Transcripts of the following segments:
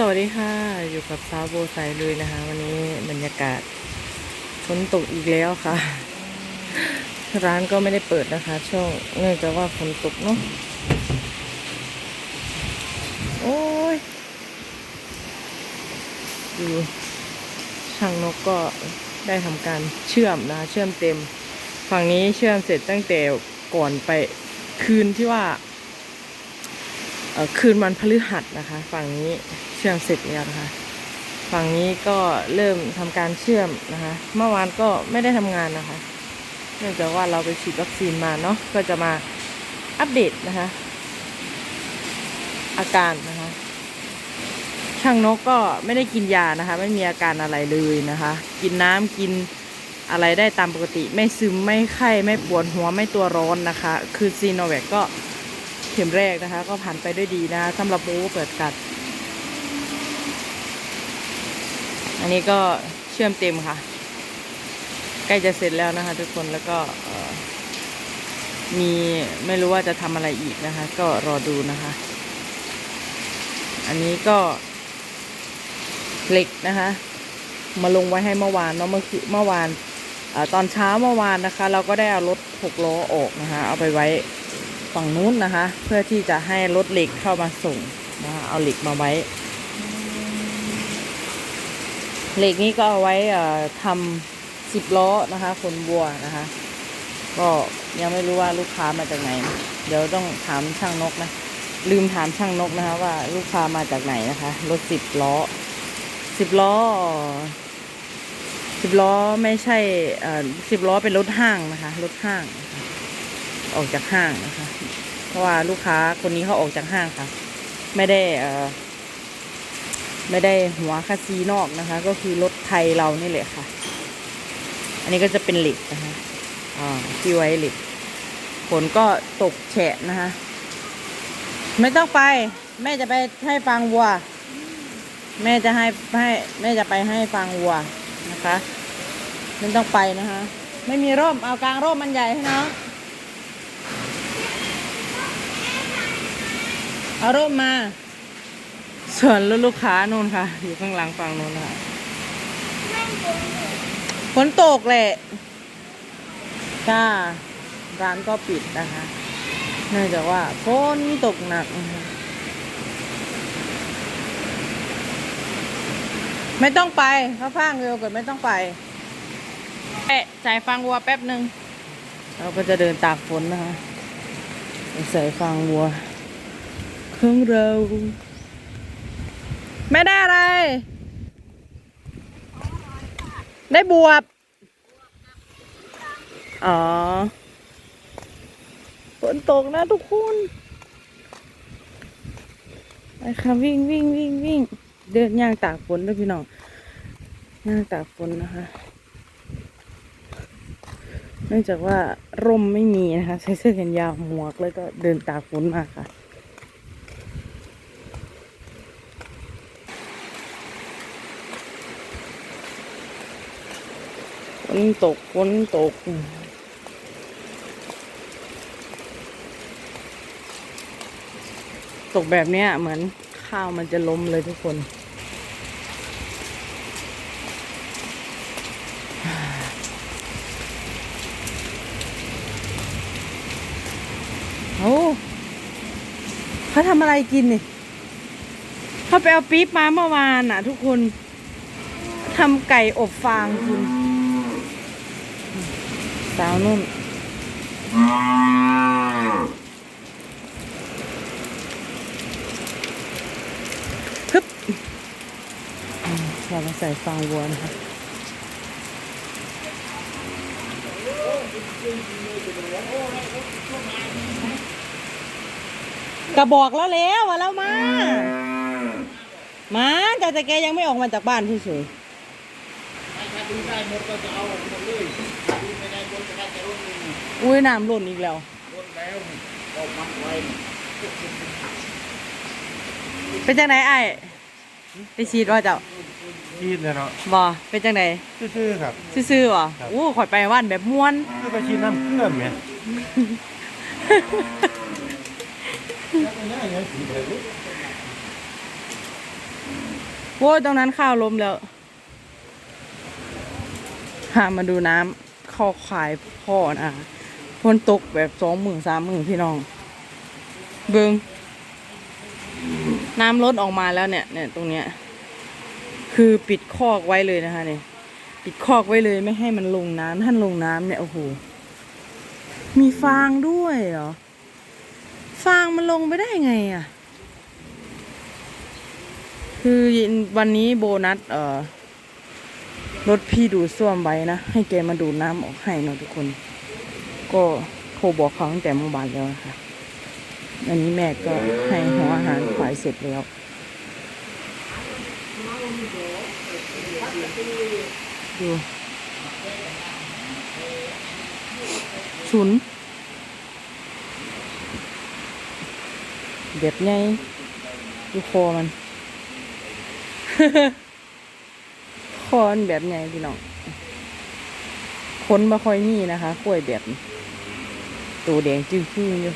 สวัสดีค่ะอยู่กับสาวโบไซเลยนะคะ วันนี้บรรยากาศฝนตกอีกแล้วค่ะ ร้านก็ไม่ได้เปิดนะคะ ช่วงเนื่องจากว่าฝนตกเนาะโอ้ยดูช่างนกก็ได้ทำการเชื่อมนะคะเชื่อมเต็ม ฝั่งนี้เชื่อมเสร็จตั้งแต่ก่อนไปคืนที่ว่า คืนวันพฤหัสนะคะ ฝั่งนี้เชื่อมเสร็จแล้วนะคะ ฝั่งนี้ก็เริ่มทำการเชื่อมนะคะ เมื่อวานก็ไม่ได้ทำงานนะคะ เนื่องจากว่าเราไปฉีดวัคซีนมาเนาะก็จะมาอัปเดตนะคะ อาการนะคะ ช่างนกก็ไม่ได้กินยานะคะ ไม่มีอาการอะไรเลยนะคะ กินน้ำกินอะไรได้ตามปกติ ไม่ซึมไม่ไข้ไม่ปวดหัวไม่ตัวร้อนนะคะ คือซีโนแวคก็ ข็มแรกนะคะ ก็ผ่านไปด้วยดีนะสำหรับโบเปิดกัด อันนี้ก็เชื่อมเต็มค่ะ ใกล้จะเสร็จแล้วนะคะ ทุกคนแล้วก็มีไม่รู้ว่าจะทำอะไรอีกนะคะ ก็รอดูนะคะ อันนี้ก็เหล็กนะคะ มาลงไว้ให้เมื่อวานเนาะเมื่อคืเมื่อวานอตอนเช้าเมื่อวานนะคะ เราก็ได้เอารถหกล้อออกนะคะ เอาไปไว้ ฝั่งนู้นนะคะ เพื่อที่จะให้รถเหล็กเข้ามาส่งนะคะเอาเหล็กมาไว้ เหล็กนี้ก็เอาไว้ทำสิบล้อนะคะขนบัวนะคะ ก็ยังไม่รู้ว่าลูกค้ามาจากไหน เดี๋ยวต้องถามช่างนกนะ ลืมถามช่างนกนะคะว่าลูกค้ามาจากไหนนะคะ รถสิบล้อสิบล้อสิบล้อไม่ใช่สิบล้อเป็นรถห้างนะคะ รถห้าง ออกจากห้างนะคะ ราะว่าลูกค้าคนนี้เขาออกจากห้างค่ะ ไม่ได้ไม่ได้หัวคาซีนอกนะคะ ก็คือรถไทยเรานี่แหละค่ะ อันนี้ก็จะเป็นเหล็กนะคะอ่าที่ไว้เหล็กฝนก็ตกแฉะนะคะ ไม่ต้องไป แม่จะไปให้ฟังวัว แม่จะให้ให้แม่จะไปให้ฟังวัวนะคะไม่ต้องไปนะคะ ไม่มีร่มเอากลางร่มมันใหญ่ให้น้อง เอาร่มมา ส่วนลูกค้านู่นค่ะ อยู่ข้างหลังฝั่งนู้นค่ะฝนตกแหละค่ะร้านก็ปิดนะคะ เนื่องจากว่าฝนตกหนักนะคะไม่ต้องไปข้าฟางเร็วเกิดไม่ต้องไปเอ๊ะจ่ายฟังวัวแป๊บหนึ่งเราก็จะเดินตากฝนนะคะใส่ฟังวัว ของเรา ไม่ได้อะไร ได้บวบ อ๋อฝนตกนะทุกคนไปค่ะวิ่งวิ่งวิ่งวิ่งเดินย่างตากฝนด้วยพี่น้องย่างตากฝนนะคะเนื่องจากว่าร่มไม่มีนะคะ ใส่เสื้อแขนยาวหมวกแล้วก็เดินตากฝนมาค่ะ นตกฝนตก ตกแบบเนี้ยเหมือนข้าวมันจะล้มเลยทุกคนโอ้เขาทำอะไรกินนี่เขาไปเอาปี๊บมาเมื่อวานน่ะ ทุกคนทำไก่อบฟางกิน สาวนุ่น ฮึบเรามาใส่ฟางวัวนะคะกระบอกแล้วแล้วว่าแล้วมา มาแต่แต่แกยังไม่ออกมาจากบ้านเฉยๆ อุ้ยน้ำหล่นอีกแล้วเป็นจังไหนไอ้ายไปฉีดว่าเจ้าชีดเลยเนาะบ่เป็นจังไหนซื่อๆครับซื่อๆบ่ครับโอ้ข่อยไปว่านแบบม่วนคือไปชีดน้ำเกลือไหมเโว้ยตรงนั้นข้าวล้มแล้วหามาดูน้ำข้อขายพ่อนะ ฝนตกแบบสองหมื่นสามหมื่นพี่น้อง เบิงน้ำลดออกมาแล้วเนี่ยเนี่ยตรงเนี้ย คือปิดคอกไว้เลยนะคะเนี่ยปิดคอกไว้เลยไม่ให้มันลงน้ำท่านลงน้ำเนี่ยโอ้โหมีฟางด้วยเหรอฟางมันลงไปได้ไงอะ คือวันนี้โบนัสเอ่อรถพี่ดูดซ่วมไว้นะ ให้แกมาดูดน้ำออกให้เนาะทุกคน ก็โทรบอกเขาตั้งแต่เมื่อวานแล้วนะคะอันนี้แม่ก็ให้หัวอาหารควายเสร็จแล้วดูฉุนแบบไงดูคอมัน คอนแบบไงพี่น้องคนมาค่อยมีนะคะกล้วยแบบนี้ ตัวแดงจึ้งๆอยู่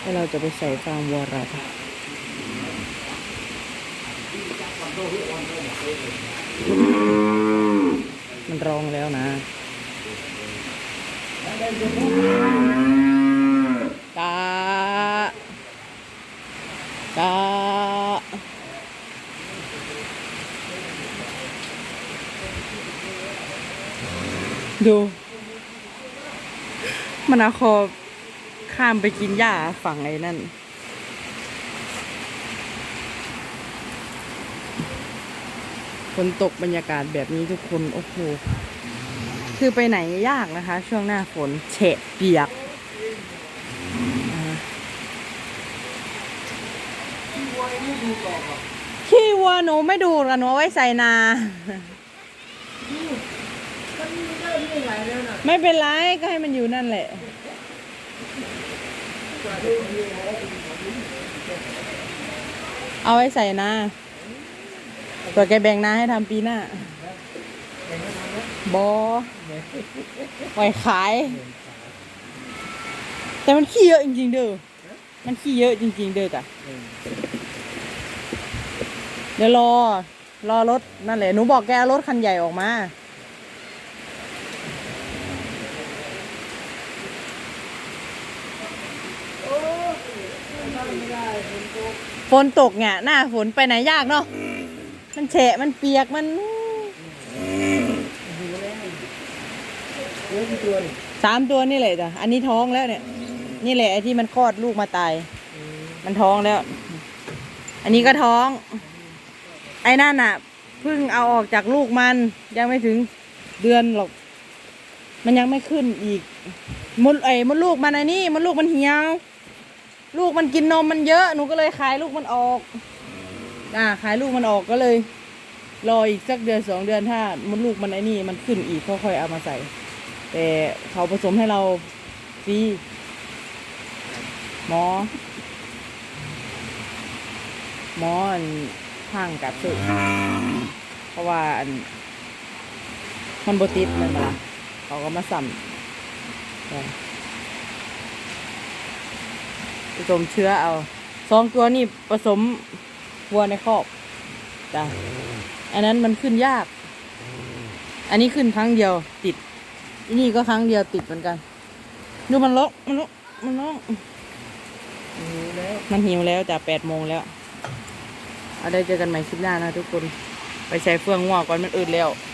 แล้วเราจะไปใส่ฟางวัวเราค่ะมันร้องแล้วนะตาตา ดู มันเอาคอข้ามไปกินหญ้าฝั่งไอ้นั่น ฝนตกบรรยากาศแบบนี้ทุกคน โอ้โห คือไปไหนยากนะคะ ช่วงหน้าฝนเฉะเปียกขี้วัวหนูไม่ดูกันหนูเอา ไว้ใส่นาไม่เป็นไรก็ให้มันอยู่นั่นแหละ เอาไว้ใส่นาตัวแกแบ่งนาให้ทำปีหน้าบอไว้ขาย แต่มันขี้เยอะจริง ๆ เด้อ มันขี้เยอะจริง ๆ เด้อกะเดี๋ยวรอ รอรถนั่นแหละ หนูบอกแกรถคันใหญ่ออกมา ฝนตกเนี่ยหน้าฝนไปไหนยากเนาะมันแฉะมันเปียกมันสามตัวนี่แหละจ้ะอันนี้ท้องแล้วเนี่ย นี่แหละไอ้ที่มันคลอดลูกมาตาย มันท้องแล้ว อันนี้ก็ท้อง ไอ้นั่นน่ะเพิ่งเอาออกจากลูกมันยังไม่ถึงเดือนหรอก มันยังไม่ขึ้นอีกมดไอ้มดลูกมันไอ้นี่มดลูกมันเหี่ยว ลูกมันกินนมมันเยอะหนูก็เลยขายลูกมันออกอ่าขายลูกมันออกก็เลย รออีกสักเดือนสองเดือนถ้ามดลูกมันไอ้นี่มันขึ้นอีกก็ค่อยเอามาใส่ แต่เขาผสมให้เราฟรีหมอ หมออันข้างกับสุดเพราะว่าอันมันบติดมันมาเขาก็มาสั่ม ผสมเชื้อเอาสองตัวนี่ผสมวัวในคอกจ้ะอันนั้นมันขึ้นยาก อันนี้ขึ้นครั้งเดียวติดอันนี่ก็ครั้งเดียวติดเหมือนกัน ดูมันลกมันลกมันลกมันหิวแล้วจากแปดโมงแล้ว เอาได้เจอกันใหม่คลิปหน้านะทุกคน ไปใช้เฟืองงัวก่อนมันอืดแล้วค